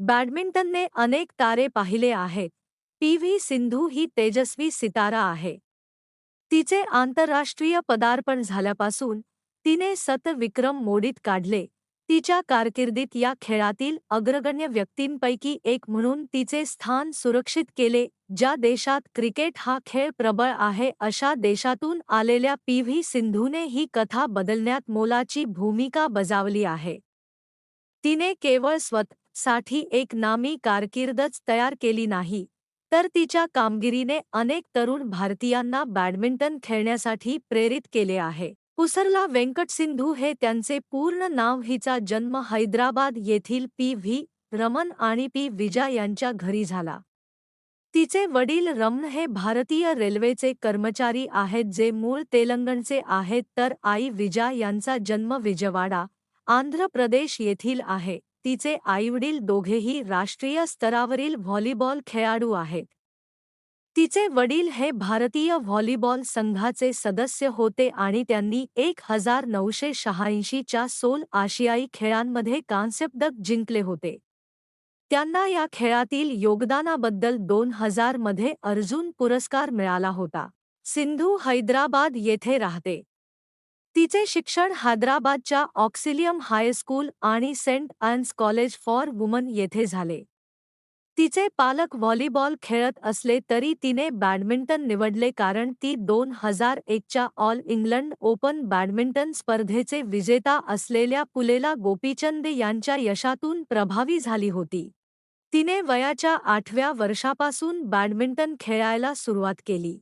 बॅडमिंटनने अनेक तारे पाहिले आहेत. पी. व्ही. सिंधू ही तेजस्वी सितारा आहे. तिचे आंतरराष्ट्रीय पदार्पण झाल्यापासून तिने सत विक्रम मोडीत काढले. तिच्या कारकिर्दीत या खेळातील अग्रगण्य व्यक्तींपैकी एक म्हणून तिचे स्थान सुरक्षित केले ज्या देशात क्रिकेट हा खेळ प्रबळ आहे अशा देशातून आलेल्या पी. व्ही. सिंधूने ही कथा बदलण्यात मोलाची भूमिका बजावली आहे. तिने केवळ स्वतःसाठी एक नामी कारकीर्दच तयार केली नाही तर तिच्या कामगिरीने अनेक तरुण भारतीयांना बॅडमिंटन खेळण्यासाठी प्रेरित केले आहे. पुसरला वेंकट सिंधू हे त्यांचे पूर्ण नाव हिचा जन्म हैदराबाद येथील पी व्ही रमन आणि पी विजा यांच्या घरी झाला. तिचे वडील रमन हे भारतीय रेल्वेचे कर्मचारी आहेत जे मूळ तेलंगणचे आहेत तर आई विजा यांचा जन्म विजवाडा आंध्र प्रदेश येथील आहे. तिचे आईवडील दोघेही राष्ट्रीय स्तरावरील व्हॉलीबॉल खेळाडू आहेत. तिचे वडील हे भारतीय व्हॉलीबॉल संघाचे सदस्य होते आणि त्यांनी एक हजार नऊशे शहाऐंशीच्या सोल आशियाई खेळांमध्ये कांस्यपदक जिंकले होते. त्यांना या खेळातील योगदानाबद्दल दोन हजारमध्ये अर्जुन पुरस्कार मिळाला होता. सिंधू हैदराबाद येथे राहते. तिचे शिक्षण हैदराबादच्या ऑक्सिलियम हायस्कूल आणि Saint Ann's College for Women येथे झाले. तिचे पालक व्हॉलीबॉल खेळत असले तरी तिने बॅडमिंटन निवडले कारण ती दोन हजार एकच्या ऑल इंग्लंड ओपन बॅडमिंटन स्पर्धेचे विजेता असलेल्या पुलेला गोपीचंद यांच्या यशातून प्रभावी झाली होती. तिने वयाच्या आठव्या वर्षापासून बॅडमिंटन खेळायला सुरुवात केली.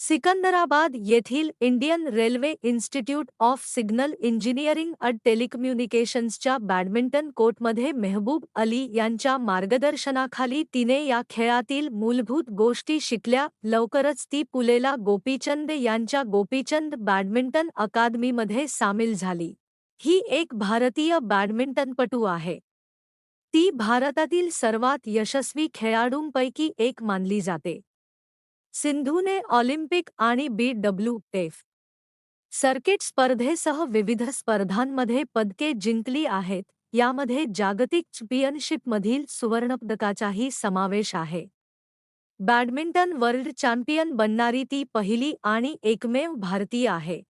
सिकंदराबाद येथील Indian railway institute of signal engineering and टेलिकम्युनिकेशन्सच्या badminton कोर्टमध्ये मेहबूब अली यांच्या मार्गदर्शनाखाली तिने या खेळातील मूलभूत गोष्टी शिकल्या. लवकरच ती पुलेला गोपीचंद यांच्या गोपीचंद बॅडमिंटन अकादमीमध्ये सामील झाली. ही एक भारतीय बॅडमिंटनपटू आहे. ती भारतातील सर्वात यशस्वी खेळाडूंपैकी एक मानली जाते. सिंधूने ऑलिम्पिक आणि बी डब्ल्यू एफ सर्किट स्पर्धेसह विविध स्पर्धांमध्ये पदके जिंकली आहेत. यामध्ये जागतिक चॅम्पियनशिपमधील सुवर्णपदकाचाही समावेश आहे. बॅडमिंटन वर्ल्ड चॅम्पियन बनणारी ती पहिली आणि एकमेव भारतीय आहे.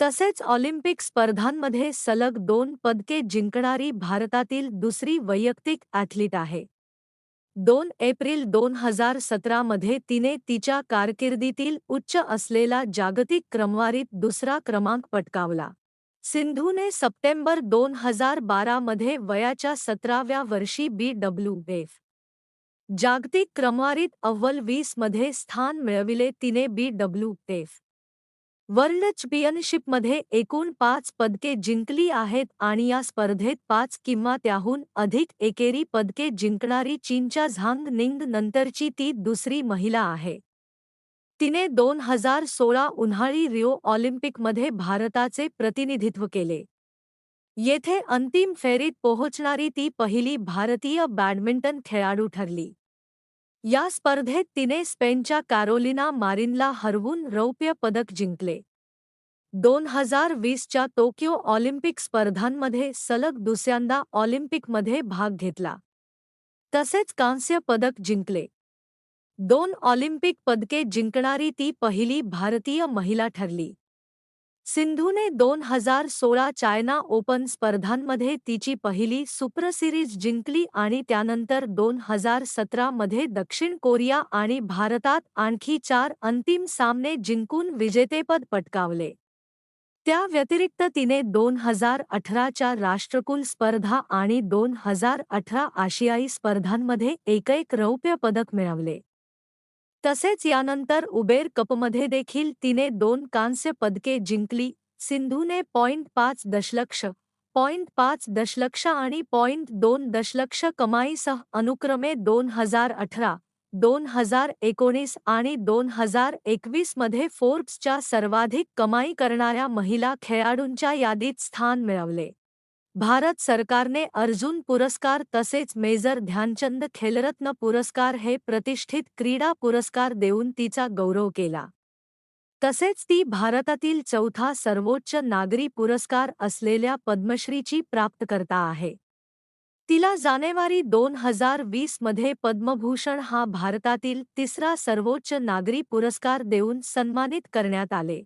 तसेच ऑलिम्पिक स्पर्धांमध्ये सलग दोन पदके जिंकणारी भारतातील दुसरी वैयक्तिक ॲथलीट आहे. दोन एप्रिल दोन हज़ार सत्रह सतरामध्ये तिने तिच्या कारकिर्दीतील उच्च असलेला जागतिक क्रमवारीत दुसरा क्रमांक पटकावला. सिंधूने सप्टेंबर दोन हज़ार बारामध्ये वयाच्या सतराव्या वर्षी बी डब्ल्यू एफ़. जागतिक क्रमवारीत अव्वल वीसमध्ये स्थान मिळविले तिने बी डब्ल्यू एफ़. वर्ल्ड चॅम्पियनशिपमध्ये एकूण पाच पदके जिंकली आहेत आणि या स्पर्धेत पाच किंवा त्याहून अधिक एकेरी पदके जिंकणारी चीनच्या झांग निंग नंतरची ती दुसरी महिला आहे. तिने दोन हजार सोळा उन्हाळी रिओ ऑलिम्पिकमध्ये भारताचे प्रतिनिधित्व केले. येथे अंतिम फेरीत पोहोचणारी ती पहिली भारतीय बॅडमिंटन खेळाडू ठरली. या स्पर्धेत तिने स्पेनच्या कॅरोलिना मारिनला हरवून रौप्य पदक जिंकले. दोन हजार वीसच्या टोकियो ऑलिम्पिक स्पर्धांमध्ये सलग दुसऱ्यांदा ऑलिम्पिकमध्ये भाग घेतला. तसेच कांस्य पदक जिंकले. दोन ऑलिम्पिक पदके जिंकणारी ती पहिली भारतीय महिला ठरली. सिंधूने दोन हजार सोळा चायना ओपन स्पर्धांमध्ये तिची पहिली सुपर सिरीज जिंकली आणि त्यानंतर दोन हजार सतरामध्ये दक्षिण कोरिया आणि भारतात आणखी चार अंतिम सामने जिंकून विजेतेपद पटकावले. त्या व्यतिरिक्त तिने दोन हजार अठराच्या राष्ट्रकुल स्पर्धा आणि दोन हजार अठरा आशियाई स्पर्धांमध्ये एकैक रौप्य पदक मिळवले. तसेच यानंतर उबेर कपमध्ये देखील तिने दोन कांस्य पदके जिंकली सिंधूने पॉइंट पाच दशलक्ष पॉइंट पाच दशलक्ष आणि पॉइंट दोन दशलक्ष कमाईसह अनुक्रमे दोन हजार अठरा दोन हजार एकोणीस आणि दोन हजार एकवीसमध्ये फोर्ब्सच्या सर्वाधिक कमाई करणाऱ्या महिला खेळाडूंच्या यादीत स्थान मिळवले. भारत सरकारने अर्जुन पुरस्कार तसेच मेजर ध्यानचंद खेलरत्न पुरस्कार हे प्रतिष्ठित क्रीडा पुरस्कार देऊन तिचा गौरव केला. तसेच ती भारतातील चौथा सर्वोच्च नागरी पुरस्कार असलेल्या पद्मश्रीची प्राप्तकर्ता आहे. तिला जानेवारी दोन हजार वीसमध्ये पद्मभूषण हा भारतातील तिसरा सर्वोच्च नागरी पुरस्कार देऊन सन्मानित करण्यात आले.